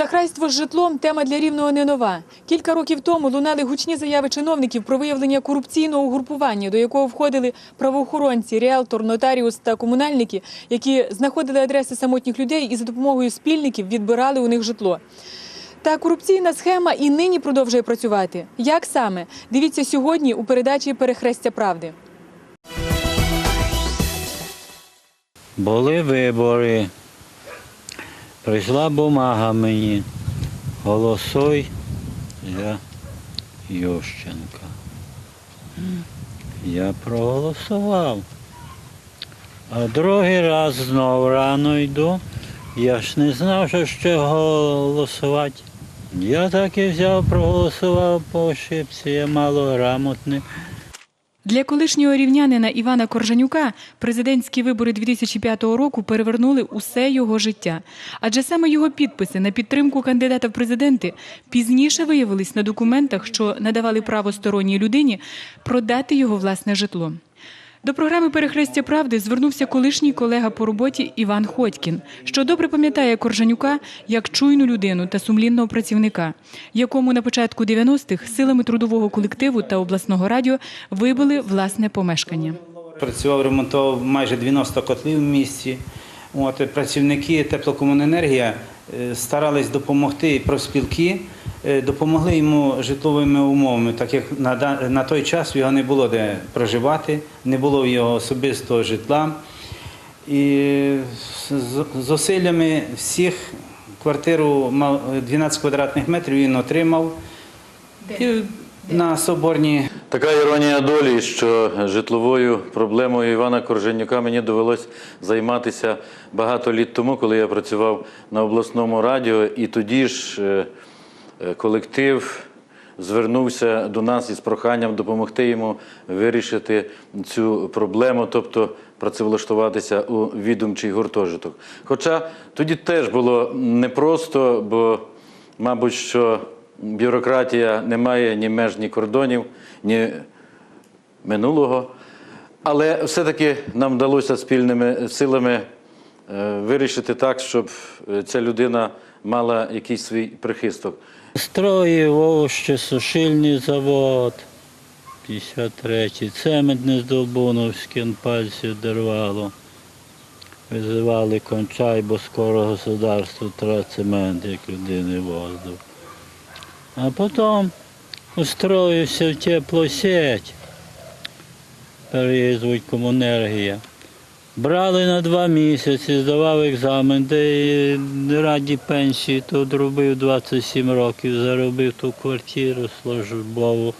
Шахрайство з житлом тема для рівного не нова. Кілька років тому лунали гучні заяви чиновників про виявлення корупційного угрупування, до якого входили правоохоронці, ріелтор, нотаріус та комунальники, які знаходили адреси самотніх людей і за допомогою спільників відбирали у них житло. Та корупційна схема і нині продовжує працювати. Як саме? Дивіться сьогодні у передачі Перехрестя правди. Були вибори. Прийшла бумага мені. Голосуй за Ющенка. Я проголосував. А другий раз знов рано йду. Я ж не знав, що ще голосувати. Я так і взяв, проголосував по ошибці, я малограмотний. Для колишнього рівнянина Івана Коржанюка президентські вибори 2005 року перевернули усе його життя. Адже саме його підписи на підтримку кандидата в президенти пізніше виявились на документах, що надавали право сторонній людині продати його власне житло. До програми Перехрестя правди звернувся колишній колега по роботі Іван Ходькін, що добре пам'ятає Коржанюка як чуйну людину та сумлінного працівника, якому на початку 90-х силами трудового колективу та обласного радіо вибили власне помешкання. Працював, ремонтував майже 90 котлів в місті. От, працівники теплокомуненергія е, старались допомогти, і профспілки допомогли йому житловими умовами, так як на, той час його не було де проживати, не було його особистого житла. І з зусиллями всіх квартиру мав 12 квадратних метрів він отримав. І на Соборній Така іронія долі, що житловою проблемою Івана Корженюка мені довелось займатися багато літ тому, коли я працював на обласному радіо, і тоді ж е, е, колектив звернувся до нас із проханням допомогти йому вирішити цю проблему, тобто працевлаштуватися у відомчий гуртожиток. Хоча тоді теж було непросто, бо, мабуть, що бюрократія не має ні меж, ні кордонів, ні минулого. Але все-таки нам вдалося спільними силами е, вирішити так, щоб е, ця людина мала якийсь свій прихисток. Строїв овощі, сушильний завод, 53-й, цементне з Долбуновським пальців дервало. Визивали кончай, бо скоро государству треба цемент, як людини воздух. А потім устроївся в теплосеть, переїздить комунергія. Брали на два місяці, здавав екзамен, де раді пенсії, тут робив 27 років, заробив ту квартиру службову.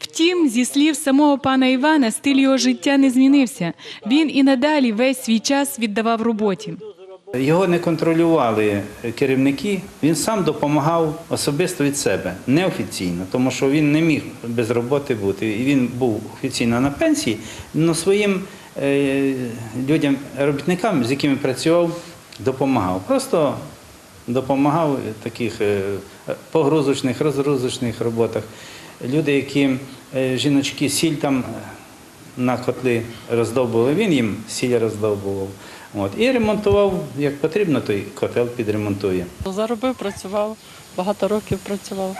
Втім, зі слів самого пана Івана, стиль його життя не змінився. Він і надалі весь свій час віддавав роботі. Його не контролювали керівники, він сам допомагав особисто від себе, неофіційно, тому що він не міг без роботи бути. І він був офіційно на пенсії, але своїм людям, робітникам, з якими працював, допомагав. Просто допомагав в таких е, погрузочних, розгрузочних роботах. Люди, які е, жіночки сіль там на котли роздовбували, він їм сіль роздовбував. От. І ремонтував, як потрібно, той котел підремонтує. Заробив, працював, багато років працював.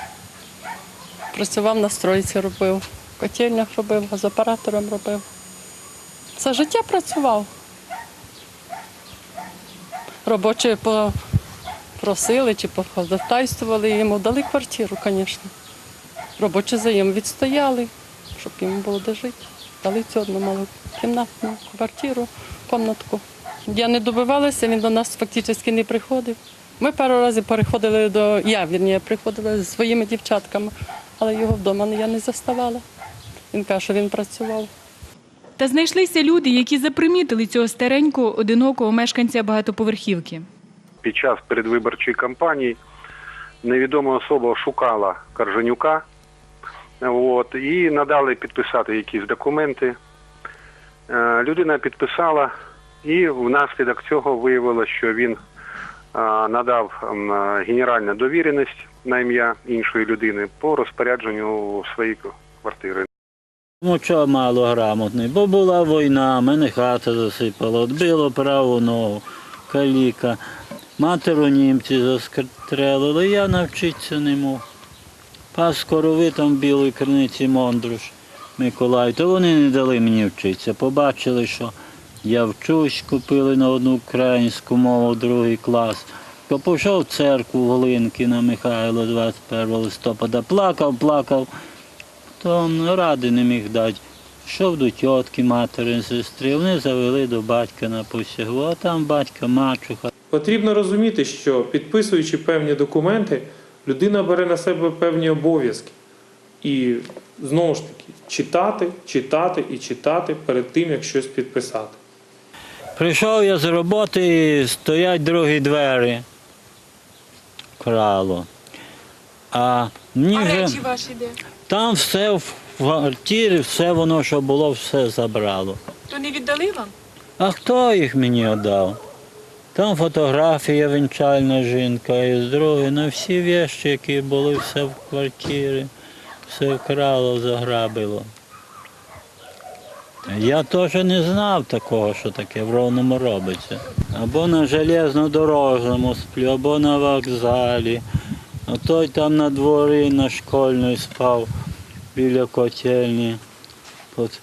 Працював на стройці, робив, в котельнях робив, газоператором робив. Все життя працював. Робочі попросили чи походатайствували йому, дали квартиру, звісно. Робочі за їм відстояли, щоб йому було де жити. Дали цю одну малу кімнатну квартиру, комнатку. Я не добивалася, він до нас фактично не приходив. Ми пару разів переходили до я, вірні, приходила зі своїми дівчатками, але його вдома я не заставала. Він каже, що він працював. Та знайшлися люди, які запримітили цього старенького одинокого мешканця багатоповерхівки. під час передвиборчої кампанії невідома особа шукала Каржанюка от, і надали підписати якісь документи. Е, Людина підписала, і внаслідок цього виявилося, що він е, надав е, генеральну довіреність на ім'я іншої людини по розпорядженню своєї квартири. Ну чого мало грамотний, бо була війна, мене хата засипала, відбило праву ногу, каліка. Матеру німці застрелили, я навчитися не мог. Пас корови там в білій криниці Мондруш Миколай, то вони не дали мені вчитися. Побачили, що я вчусь, купили на одну українську мову, другий клас. То пішов в церкву Голинки на Михайло 21 листопада, плакав, плакав, то ну, ради не міг дати. Йшов до тітки, матері, сестри, вони завели до батька на посягу, а там батька мачуха. Потрібно розуміти, що підписуючи певні документи, людина бере на себе певні обов'язки. І знову ж таки, читати, читати і читати перед тим, як щось підписати. Прийшов я з роботи, і стоять другі двері. Крало. А мені вже ваші де? Там все в квартирі, все воно, що було, все забрало. То не віддали вам? А хто їх мені віддав? Там фотографія вінчальна жінка і з другої, ну всі вещі, які були, все в квартирі, все вкрало, заграбило. Я теж не знав такого, що таке в Ровному робиться. Або на железнодорожному сплю, або на вокзалі. А той там на дворі на школьній спав біля котельні під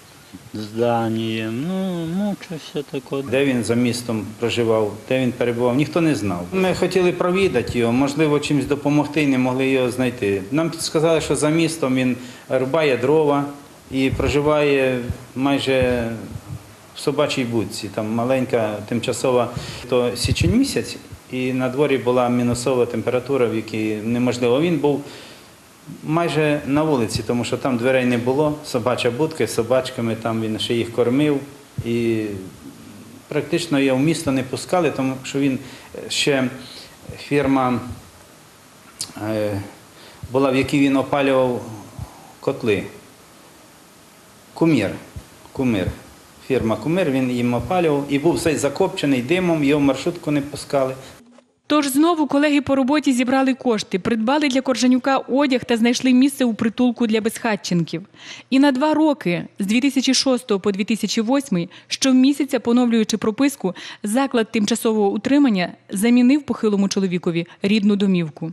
зданням. Ну, мучився тако. Де він за містом проживав, де він перебував, ніхто не знав. Ми хотіли провідати його, можливо, чимось допомогти і не могли його знайти. Нам сказали, що за містом він рубає дрова і проживає майже в собачій будці. Там маленька тимчасова то січень місяць, і на дворі була мінусова температура, в якій неможливо. Він був майже на вулиці, тому що там дверей не було, собача будка з собачками, там він ще їх кормив. І практично його в місто не пускали, тому що він е, ще фірма е, була, в якій він опалював котли. Кумір. Кумир. Фірма Кумир, він їм опалював і був цей закопчений димом, його маршрутку не пускали. Тож знову колеги по роботі зібрали кошти, придбали для Коржанюка одяг та знайшли місце у притулку для безхатченків. І на два роки, з 2006 по 2008, щомісяця, поновлюючи прописку, заклад тимчасового утримання замінив похилому чоловікові рідну домівку.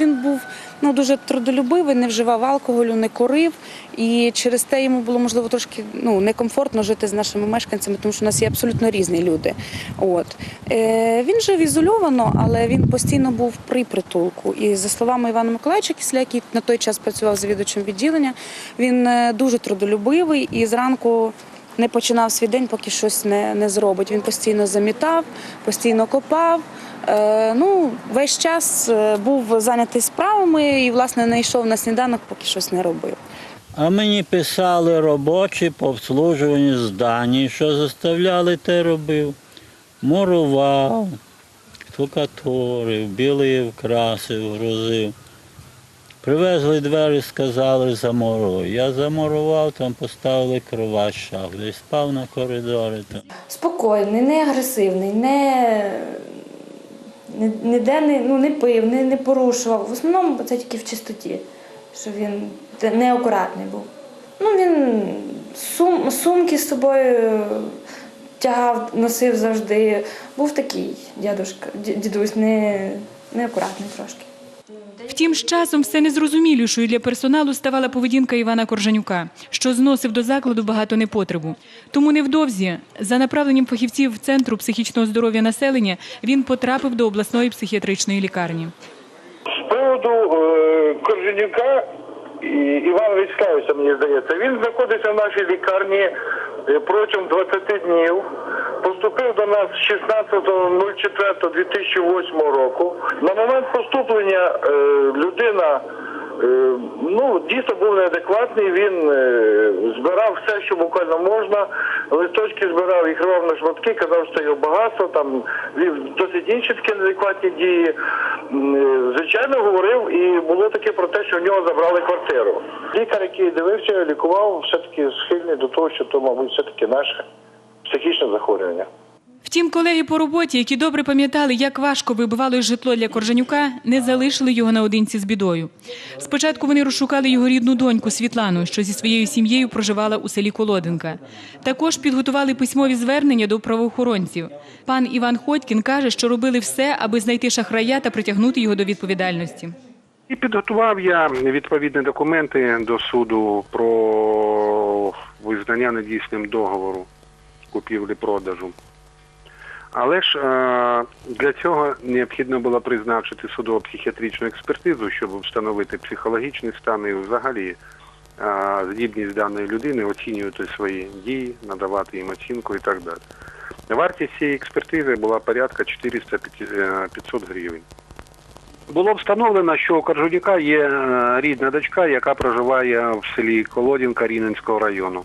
Він був ну дуже трудолюбивий, не вживав алкоголю, не курив, і через те йому було можливо трошки ну некомфортно жити з нашими мешканцями, тому що у нас є абсолютно різні люди. От е, він жив ізольовано, але він постійно був при притулку. І за словами Івана Миколаївича Кисля, який на той час працював завідувачем відділення, він е, дуже трудолюбивий і зранку. Не починав свій день, поки щось не, не зробить. Він постійно замітав, постійно копав. Е, ну, весь час е, був зайнятий справами і, власне, не йшов на сніданок, поки щось не робив. А мені писали робочі по обслужуванню здані, що заставляли, те робив. Мурував, штукатурив, білив, красив, грузив. Привезли двері, сказали, замуруй. Я замурував, там поставили кровать шаф, десь спав на коридорі. Спокійний, не агресивний, не, ніде не, ну, не пив, не, не порушував. В основному це тільки в чистоті, що він неаккуратний був. Ну, він сум, сумки з собою тягав, носив завжди. Був такий дядушка, дідусь, не, неакуратний трошки. Втім, з часом все незрозумілішою для персоналу ставала поведінка Івана Коржанюка, що зносив до закладу багато непотребу. Тому невдовзі, за направленням фахівців Центру психічного здоров'я населення, він потрапив до обласної психіатричної лікарні. З приводу е, Корженюка і Івана Вячеславовича, мені здається, він знаходиться в нашій лікарні е, протягом 20 днів. Поступив до нас 16.04.2008 року. На момент поступлення е, людина е, ну, дійсно був неадекватний. Він е, збирав все, що буквально можна. Листочки збирав їх рвав на шматки, казав, що його багатство, там вів досить інші такі неадекватні дії. Звичайно, говорив і було таке про те, що в нього забрали квартиру. Лікар, який дивився, лікував, все-таки схильний до того, що то, мабуть, все-таки наше психічне захворювання. Втім, колеги по роботі, які добре пам'ятали, як важко вибивалось житло для Коржанюка, не залишили його наодинці з бідою. Спочатку вони розшукали його рідну доньку Світлану, що зі своєю сім'єю проживала у селі Колодинка. Також підготували письмові звернення до правоохоронців. Пан Іван Ходькін каже, що робили все, аби знайти шахрая та притягнути його до відповідальності. І підготував я відповідні документи до суду про визнання недійсним договору купівлі-продажу. Але ж е, для цього необхідно було призначити судово-психіатричну експертизу, щоб встановити психологічний стан і взагалі е, здібність даної людини оцінювати свої дії, надавати їм оцінку і так далі. Вартість цієї експертизи була порядка 400-500 гривень. Було встановлено, що у Коржуніка є е, рідна дочка, яка проживає в селі Колодінка Рівненського району.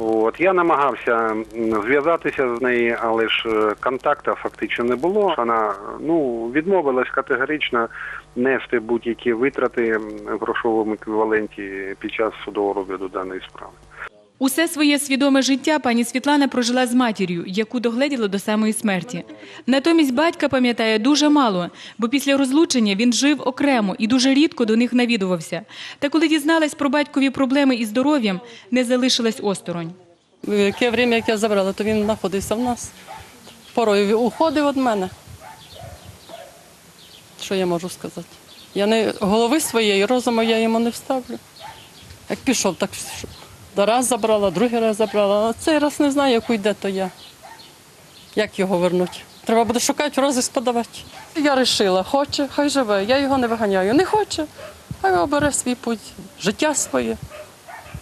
От я намагався зв'язатися з нею, але ж контакта контакту фактично не було. Вона ну відмовилась категорично нести будь-які витрати в грошовому еквіваленті під час судового розгляду даної справи. Усе своє свідоме життя пані Світлана прожила з матір'ю, яку догледіла до самої смерті. Натомість батька пам'ятає дуже мало, бо після розлучення він жив окремо і дуже рідко до них навідувався. Та коли дізналась про батькові проблеми із здоров'ям, не залишилась осторонь. Яке время, як я забрала, то він знаходився в нас. Порою уходив від мене. Що я можу сказати? Я не голови своєї, розуму я йому не вставлю. Як пішов, так пішов. Раз забрала, другий раз забрала, а цей раз не знаю, як уйде, то я. Як його вернуть? Треба буде шукати, розіск подавати. Я вирішила, хоче, хай живе. Я його не виганяю. Не хоче, хай обере свій путь, життя своє.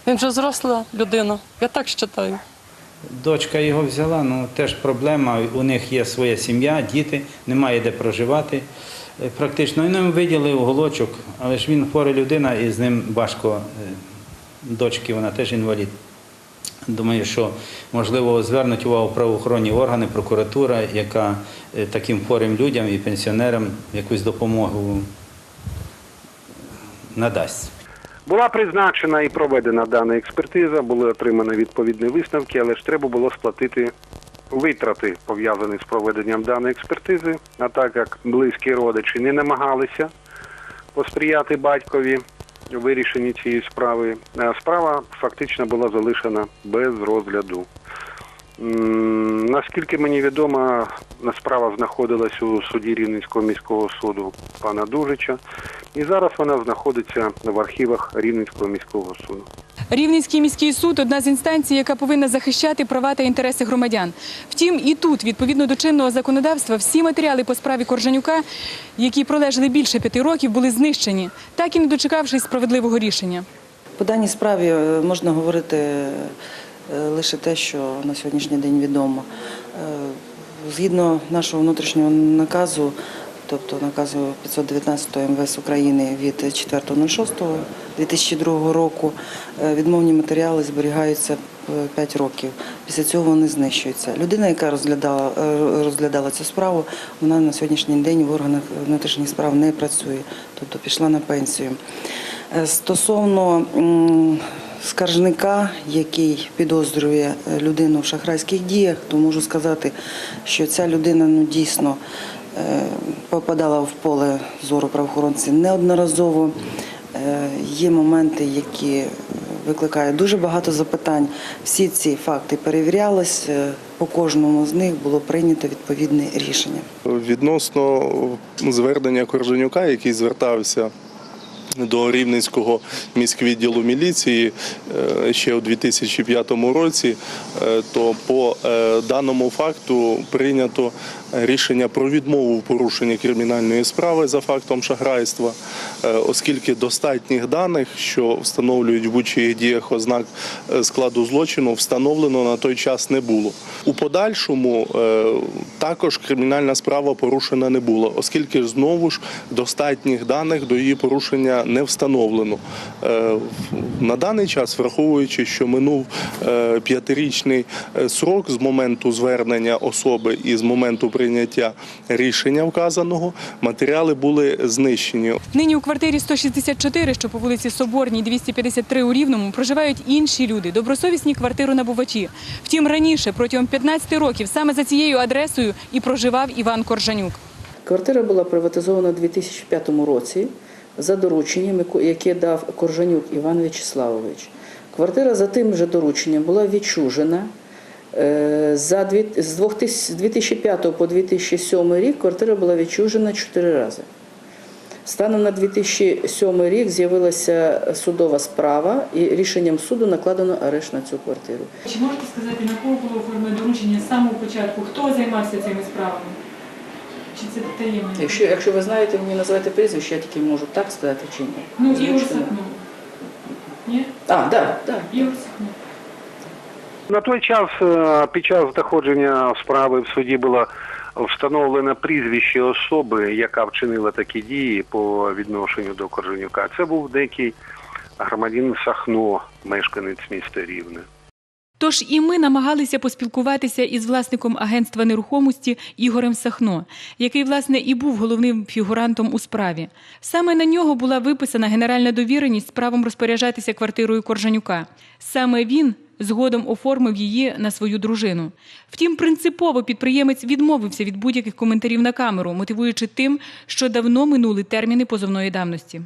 Він вже зросла людина, я так вважаю. Дочка його взяла, ну теж проблема. У них є своя сім'я, діти, немає де проживати. Е, Практично він їм виділив голочок, але ж він хвора людина і з ним важко. Дочки, вона теж інвалід. Думаю, що можливо звернуть увагу правоохоронні органи, прокуратура, яка е, таким хворим людям і пенсіонерам якусь допомогу надасть. Була призначена і проведена дана експертиза, були отримані відповідні висновки, але ж треба було сплатити витрати, пов'язані з проведенням даної експертизи. А так як близькі родичі не намагалися посприяти батькові вирішенні цієї справи, е, справа фактично була залишена без розгляду. Наскільки мені відомо, справа знаходилась у суді Рівненського міського суду пана Дужича, і зараз вона знаходиться в архівах Рівненського міського суду. Рівненський міський суд одна з інстанцій, яка повинна захищати права та інтереси громадян. Втім, і тут, відповідно до чинного законодавства, всі матеріали по справі Коржанюка, які пролежали більше п'яти років, були знищені, так і не дочекавшись справедливого рішення. По даній справі е, можна говорити е, лише те, що на сьогоднішній день відомо. Е, Згідно нашого внутрішнього наказу, тобто наказу 519 МВС України від 4.06.2002 року, е, відмовні матеріали зберігаються 5 років. Після цього вони знищуються. Людина, яка розглядала, е, розглядала цю справу, вона на сьогоднішній день в органах внутрішніх справ не працює, тобто пішла на пенсію. Е, Стосовно скаржника, який підозрює е, людину в шахрайських діях, то можу сказати, що ця людина ну, дійсно е, попадала в поле зору правоохоронці неодноразово. Е, Є моменти, які викликають дуже багато запитань. Всі ці факти перевірялись, е, по кожному з них було прийнято відповідне рішення. Відносно звернення Корженюка, який звертався до Рівненського міськвідділу міліції е, ще у 2005 році, е, то по е, даному факту прийнято рішення про відмову в порушенні кримінальної справи за фактом шахрайства, оскільки достатніх даних, що встановлюють в будь-чиїх діях ознак складу злочину, встановлено на той час не було. У подальшому також кримінальна справа порушена не була, оскільки знову ж достатніх даних до її порушення не встановлено. Е, На даний час, враховуючи, що минув е, п'ятирічний е, срок з моменту звернення особи і з моменту прийняття рішення вказаного, матеріали були знищені. Нині у квартирі 164, що по вулиці Соборній, 253 у Рівному, проживають інші люди, добросовісні квартиронабувачі. Втім, раніше, протягом 15 років, саме за цією адресою і проживав Іван Коржанюк. Квартира була приватизована у 2005 році за дорученням, яке дав Коржанюк Іван В'ячеславович. Квартира за тим же дорученням була відчужена. Е, з 2000 з 2005 по 2007 рік квартира була відчужена чотири рази. Станом на 2007 рік з'явилася судова справа, і рішенням суду накладено арешт на цю квартиру. Чи можете сказати, на кого було оформлене доручення з самого початку? Хто займався цими справами? Чи це таємне? Якщо, якщо ви знаєте, мені називайте прізвище, я тільки можу так сказати чи ні. Ну, Ігор. Ні? А, так, да, так. Да. Ігор. На той час е, під час доходження справи в суді було встановлено прізвище особи, яка вчинила такі дії по відношенню до Корженюка. Це був деякий громадянин Сахно, мешканець міста Рівне. Тож і ми намагалися поспілкуватися із власником агентства нерухомості Ігорем Сахно, який, власне, і був головним фігурантом у справі. Саме на нього була виписана генеральна довіреність з правом розпоряджатися квартирою Коржанюка. Саме він згодом оформив її на свою дружину. Втім, принципово підприємець відмовився від будь-яких коментарів на камеру, мотивуючи тим, що давно минули терміни позовної давності.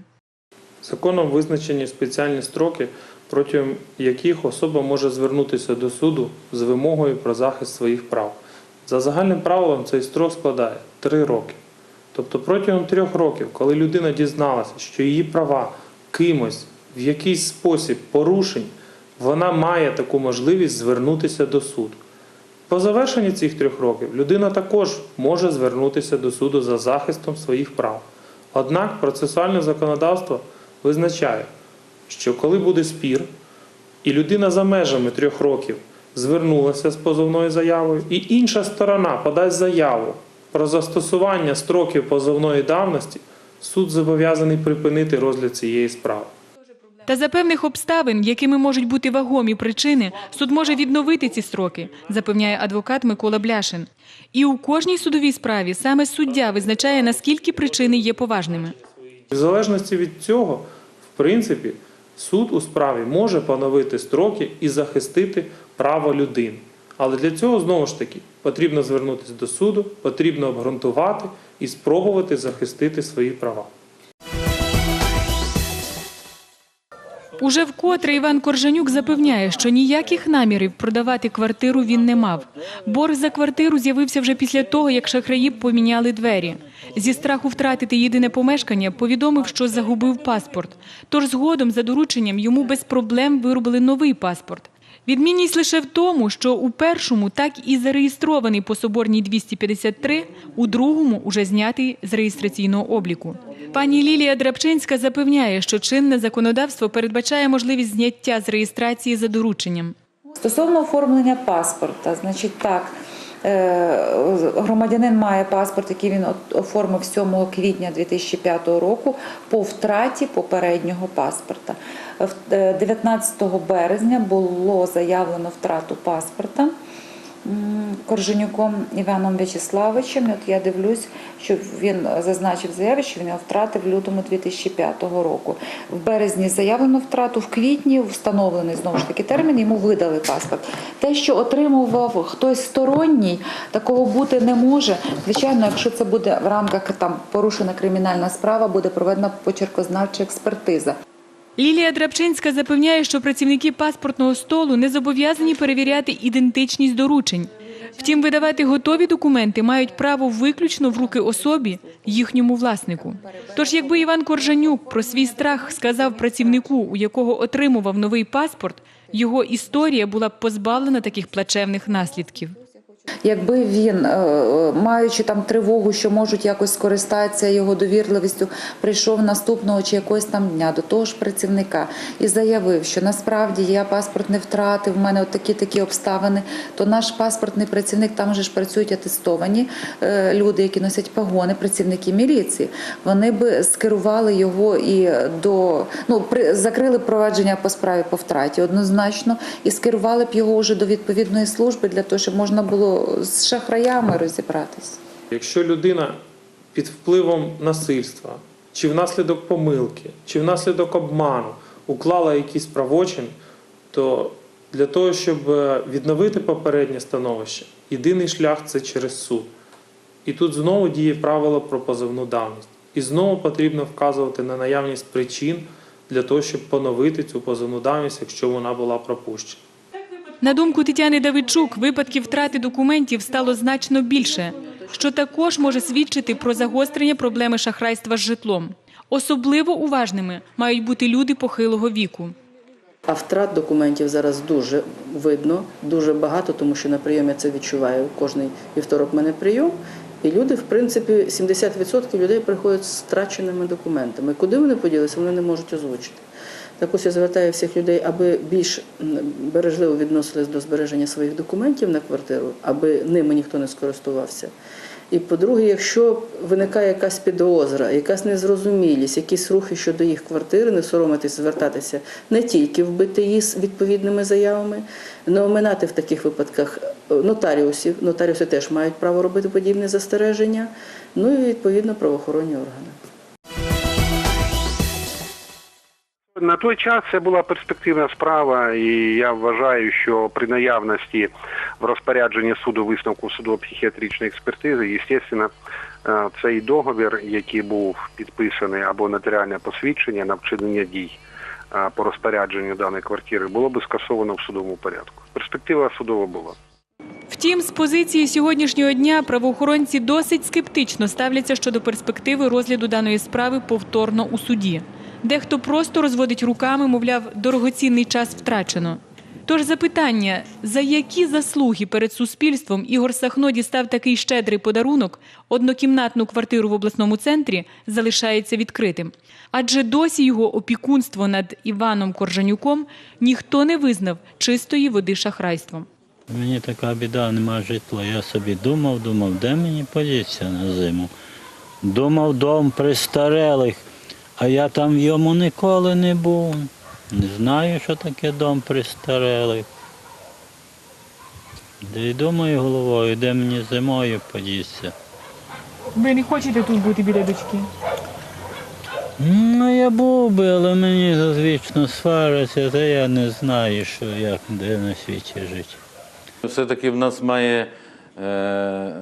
Законом визначені спеціальні строки, протягом яких особа може звернутися до суду з вимогою про захист своїх прав. За загальним правилом цей строк складає 3 роки. Тобто протягом трьох років, коли людина дізналася, що її права кимось в якийсь спосіб порушень, вона має таку можливість звернутися до суду. По завершенні цих трьох років людина також може звернутися до суду за захистом своїх прав. Однак процесуальне законодавство визначає, що коли буде спір, і людина за межами трьох років звернулася з позовною заявою, і інша сторона подасть заяву про застосування строків позовної давності, суд зобов'язаний припинити розгляд цієї справи. Та за певних обставин, якими можуть бути вагомі причини, суд може відновити ці строки, запевняє адвокат Микола Бляшин. І у кожній судовій справі саме суддя визначає, наскільки причини є поважними. В залежності від цього, в принципі, суд у справі може поновити строки і захистити право людини. Але для цього знову ж таки потрібно звернутися до суду, потрібно обґрунтувати і спробувати захистити свої права. Уже вкотре Іван Коржанюк запевняє, що ніяких намірів продавати квартиру він не мав. Борг за квартиру з'явився вже після того, як шахраї поміняли двері. Зі страху втратити єдине помешкання повідомив, що загубив паспорт. Тож згодом за дорученням йому без проблем виробили новий паспорт. Відмінність лише в тому, що у першому так і зареєстрований по Соборній 253, у другому уже знятий з реєстраційного обліку. Пані Лілія Драбчинська запевняє, що чинне законодавство передбачає можливість зняття з реєстрації за дорученням. Стосовно оформлення паспорта, значить так. е, Громадянин має паспорт, який він оформив 7 квітня 2005 року по втраті попереднього паспорта. Е, 19 березня було заявлено втрату паспорта Корженюком Іваном В'ячеславовичем. От я дивлюсь, що він зазначив заяві, що він його втратив в лютому 2005 року. В березні заявлено втрату, в квітні встановлений знову ж таки термін, йому видали паспорт. Те, що отримував хтось сторонній, такого бути не може. Звичайно, якщо це буде в рамках там порушена кримінальна справа, буде проведена почеркознавча експертиза. Лілія Драбчинська запевняє, що працівники паспортного столу не зобов'язані перевіряти ідентичність доручень. Втім, видавати готові документи мають право виключно в руки особі, їхньому власнику. Тож, якби Іван Коржанюк про свій страх сказав працівнику, у якого отримував новий паспорт, його історія була б позбавлена таких плачевних наслідків. Якби він, е, е, маючи там тривогу, що можуть якось скористатися його довірливістю, прийшов наступного чи якогось там дня до того ж працівника і заявив, що насправді я паспорт не втратив, в мене от такі такі обставини, то наш паспортний працівник там же ж працюють атестовані е, люди, які носять погони, працівники міліції. Вони би скерували його і до ну при закрили провадження по справі по втраті однозначно і скерували б його вже до відповідної служби для того, щоб можна було з шахраями розібратись. Якщо людина під впливом насильства, чи внаслідок помилки, чи внаслідок обману уклала якийсь правочин, то для того, щоб е, відновити попереднє становище, єдиний шлях це через суд. І тут знову діє правило про позовну давність. І знову потрібно вказувати на наявність причин для того, щоб поновити цю позовну давність, якщо вона була пропущена. На думку Тетяни Давидчук, випадків втрати документів стало значно більше, що також може свідчити про загострення проблеми шахрайства з житлом. Особливо уважними мають бути люди похилого віку. А втрат документів зараз дуже видно, дуже багато, тому що на прийомі я це відчуваю. Кожний вівторок в мене прийом. І люди, в принципі, 70% людей приходять з втраченими документами. Куди вони поділися, вони не можуть озвучити. Так ось я звертаю всіх людей, аби більш бережливо відносились до збереження своїх документів на квартиру, аби ними ніхто не скористувався. І по-друге, якщо виникає якась підозра, якась незрозумілість, якісь рухи щодо їх квартири, не соромитись звертатися не тільки вбити її з відповідними заявами, не оминати в таких випадках е, нотаріусів. Нотаріуси теж мають право робити подібне застереження, ну і відповідно правоохоронні органи. На той час це була перспективна справа, і я вважаю, що при наявності в розпорядженні суду висновку судово-психіатричної експертизи, звісно, е, цей договір, який був підписаний або нотаріальне посвідчення на вчинення дій е, по розпорядженню даної квартири, було би скасовано в судовому порядку. Перспектива судова була. Втім, з позиції сьогоднішнього дня правоохоронці досить скептично ставляться щодо перспективи розгляду даної справи повторно у суді. Дехто просто розводить руками, мовляв, дорогоцінний час втрачено. Тож запитання, за які заслуги перед суспільством Ігор Сахно дістав такий щедрий подарунок, однокімнатну квартиру в обласному центрі, залишається відкритим. Адже досі його опікунство над Іваном Коржанюком ніхто не визнав чистої води шахрайством. Мені така біда, нема житла. Я собі думав, думав, де мені подіться на зиму. Думав дом престарелих, а я там в йому ніколи не був. Не знаю, що таке дом престарелих. Де й думаю головою, де мені зимою подіться. Ви не хочете тут бути біля дочки? Ну, я був би, але мені зазвично свариться, та я не знаю, що як де на світі жити. Все-таки в нас має е,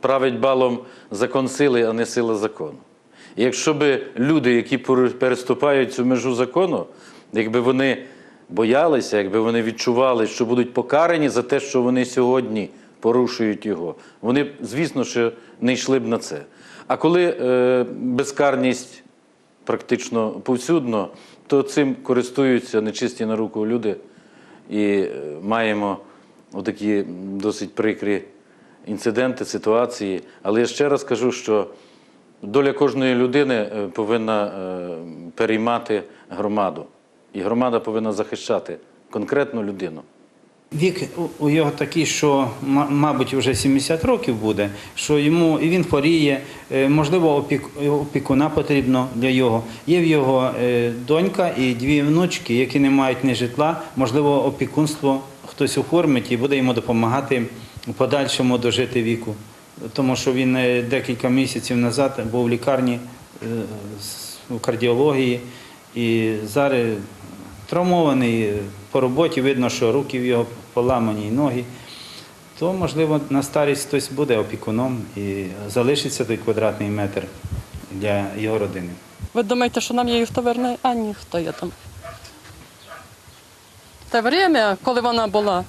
править балом закон сили, а не сила закону. Якщо б люди, які переступають цю межу закону, якби вони боялися, якби вони відчували, що будуть покарані за те, що вони сьогодні порушують його, вони звісно, що не йшли б на це. А коли е, безкарність практично повсюдно, то цим користуються нечисті на руку люди і е, маємо отакі досить прикрі інциденти, ситуації. Але я ще раз кажу, що доля кожної людини е, повинна е, переймати громаду. І громада повинна захищати конкретну людину. Вік у- його такий, що, ма- мабуть, вже 70 років буде, що йому і він хворіє, е, можливо, опік- опікуна потрібно для його. Є в його донька і дві внучки, які не мають ні житла, можливо, опікунство хтось оформить і буде йому допомагати у подальшому дожити віку. Тому що він е, декілька місяців назад був в лікарні е, у кардіології і зараз травмований по роботі, видно, що руки в його поламані і ноги. То, можливо, на старість хтось буде опікуном і залишиться той квадратний метр для його родини. Ви думаєте, що нам її хто верне? А ні, хто я там. Те время, коли вона була,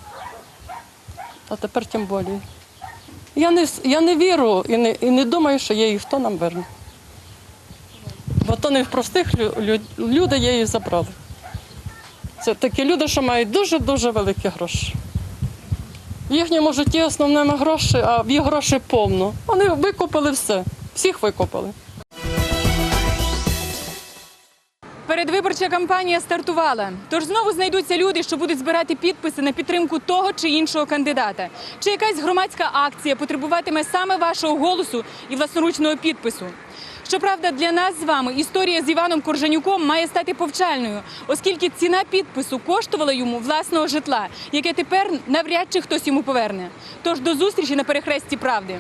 а тепер тим більше. Я не, я не вірю і не, і не думаю, що її хто нам верне. Бо то не в простих лю- лю- люди її забрали. Це такі люди, що мають дуже-дуже великі гроші. В їхньому житті основними гроші, а в їх гроші повно. Вони викопали все. Всіх викопали. Передвиборча кампанія стартувала. Тож знову знайдуться люди, що будуть збирати підписи на підтримку того чи іншого кандидата. Чи якась громадська акція потребуватиме саме вашого голосу і власноручного підпису? Щоправда, для нас з вами історія з Іваном Коржанюком має стати повчальною, оскільки ціна підпису коштувала йому власного житла, яке тепер навряд чи хтось йому поверне. Тож до зустрічі на перехресті правди.